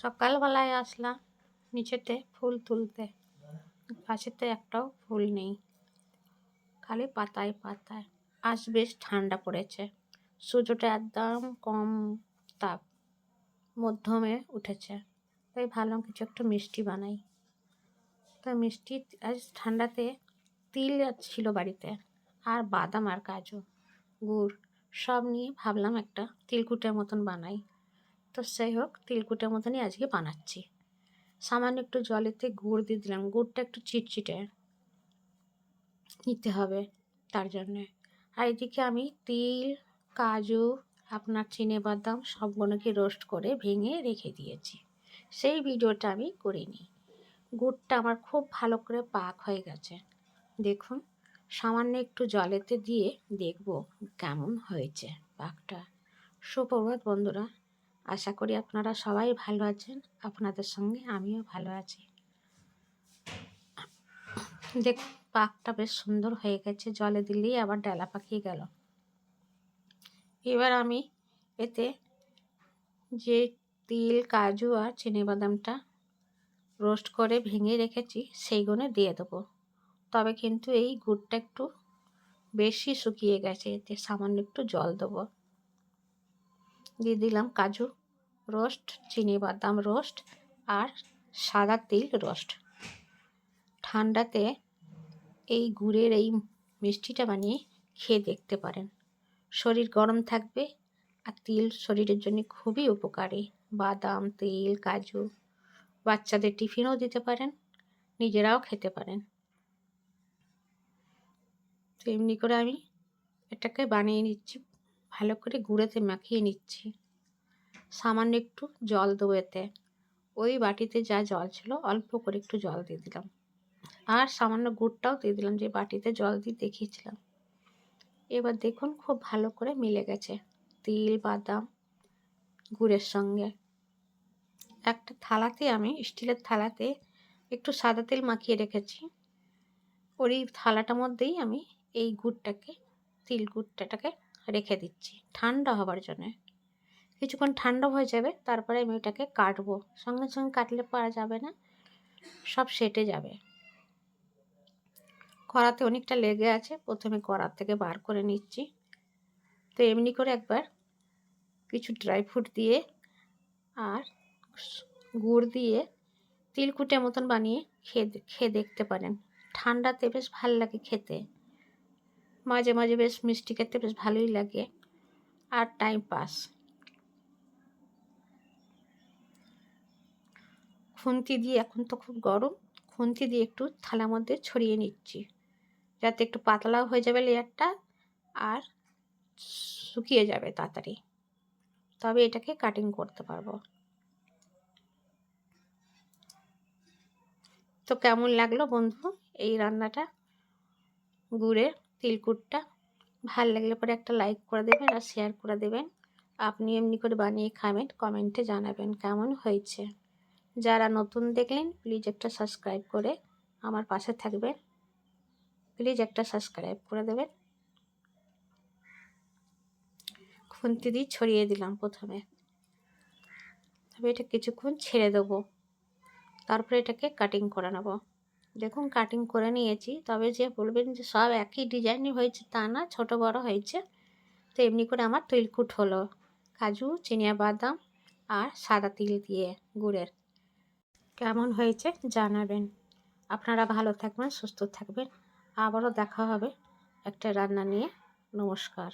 সকালবেলায় আসলাম নিচেতে ফুল তুলতে। গাছেতে একটাও ফুল নেই, খালি পাতায় পাতায়। আজ বেশ ঠান্ডা পড়েছে, সূর্যটা একদম কম তাপ মধ্যমে উঠেছে, তাই ভাবলাম কিছু একটা মিষ্টি বানাই। তা মিষ্টি আজ ঠান্ডাতে তিল ছিল বাড়িতে আর বাদাম আর কাজু, গুড় সব নিয়ে ভাবলাম একটা তিলকুটের মতন বানাই। তো সেই হোক, তিলকুটের মতনই আজকে বানাচ্ছি। সামান্য একটু জলেতে গুড় দিয়ে দিলাম। গুড়টা একটু চিটচিটে নিতে হবে তার জন্যে। আর এদিকে আমি তিল, কাজু, আপনার চিনে বাদাম সবগুলোকে রোস্ট করে ভেঙে রেখে দিয়েছি। সেই ভিডিওটা আমি করিনি। গুড়টা আমার খুব ভালো করে পাক হয়ে গেছে। দেখুন, সামান্য একটু জলেতে দিয়ে দেখব কেমন হয়েছে পাকটা। সুপ্রভাত বন্ধুরা। আশা করি আপনারা সবাই ভালো আছেন। আপনাদের সঙ্গে আমিও ভালো আছি। দেখ, পাকটা বেশ সুন্দর হয়ে গেছে, জলে দিলেই আবার ডালা পাকিয়ে গেল। এবার আমি এতে যে তিল, কাজু আর বাদামটা রোস্ট করে ভেঙে রেখেছি সেইগুলো দিয়ে দেবো। তবে কিন্তু এই গুড়টা একটু বেশি শুকিয়ে গেছে, এতে সামান্য একটু জল দেবো। দিয়ে দিলাম কাজু। রোস্ট, চিনি বাদাম রোস্ট আর সাদা তিল রোস্ট। ঠান্ডাতে এই গুড়ের এই মিষ্টিটা বানিয়ে খেয়ে দেখতে পারেন। শরীর গরম থাকবে আর তিল শরীরের জন্য খুবই উপকারী। বাদাম, তিল, কাজু বাচ্চাদের টিফিনও দিতে পারেন, নিজেরাও খেতে পারেন। তো এমনি করে আমি এটাকে বানিয়ে নিচ্ছি, ভালো করে গুঁড়োতে মাখিয়ে নিচ্ছি। সামান্য একটু জল দেবো এতে। ওই বাটিতে যা জল ছিল, অল্প করে একটু জল দিয়ে দিলাম। আর সামান্য গুড়টাও দিয়ে দিলাম, যে বাটিতে জল দিয়ে দেখিয়েছিলাম। এবার দেখুন খুব ভালো করে মিলে গেছে। তিল, বাদাম, গুড়ের সঙ্গে। একটা থালাতে আমি, স্টিলের থালাতে একটু সাদা তেল মাখিয়ে রেখেছি। ওই থালাটার মধ্যেই আমি এই গুড়টাকে, তিল গুড়টাটাকে রেখে দিচ্ছি। ঠান্ডা হবার জন্যে। কিছুক্ষণ ঠান্ডা হয়ে যাবে, তারপরে আমি এটাকে কাটবো। সঙ্গে সঙ্গে কাটলে পারা যাবে না, সব সেটে যাবে। কড়াতে অনেকটা লেগে আছে, প্রথমে কড়ার থেকে বার করে নিচ্ছি। তো এমনি করে একবার কিছু ড্রাই ফ্রুট দিয়ে আর গুড় দিয়ে তিলকুটের মতন বানিয়ে খেয়ে খেয়ে দেখতে পারেন। ঠান্ডাতে বেশ ভালো লাগে খেতে। মাঝে মাঝে বেশ মিষ্টি খেতে বেশ ভালোই লাগে। আর টাইম পাস। খুন্তি দিয়ে এখন তো খুব গরম, খুন্তি দিয়ে একটু থালার মধ্যে ছড়িয়ে নিচ্ছি। যাতে একটু পাতলাও হয়ে যাবে লেয়ারটা আর শুকিয়ে যাবে তাড়াতাড়ি। তবে এটাকে কাটিং করতে পারব। তো কেমন লাগল বন্ধু এই রান্নাটা? গুড়ের তিলকুটটা। ভালো লাগলে পরে একটা লাইক করে দেবেন আর শেয়ার করে দেবেন। আপনি এমনি করে বানিয়ে খাবেন কমেন্টে জানাবেন কেমন হয়েছে। যারা নতুন দেখলেন প্লিজ একটা সাবস্ক্রাইব করে আমার পাশে থাকবেন। প্লিজ একটা সাবস্ক্রাইব করে দেবেন। খুন্তি দিয়ে ছড়িয়ে দিলাম প্রথমে। তবে এটা কিছুক্ষণ ছেড়ে দেবো। তারপরে এটাকে কাটিং করে নেব। দেখুন কাটিং করে নিয়েছি। তবে যে বলবেন যে সব একই ডিজাইনই হয়েছে তা না, ছোট বড় হয়েছে। তো এমনি করে আমার তিলকুট হলো। কাজু, চিনিয়া বাদাম আর সাদা তিল দিয়ে গুড়ের। কেমন হয়েছে জানাবেন। আপনারা ভালো থাকবেন, সুস্থ থাকবেন। আবারও দেখা হবে একটা রান্না নিয়ে। নমস্কার।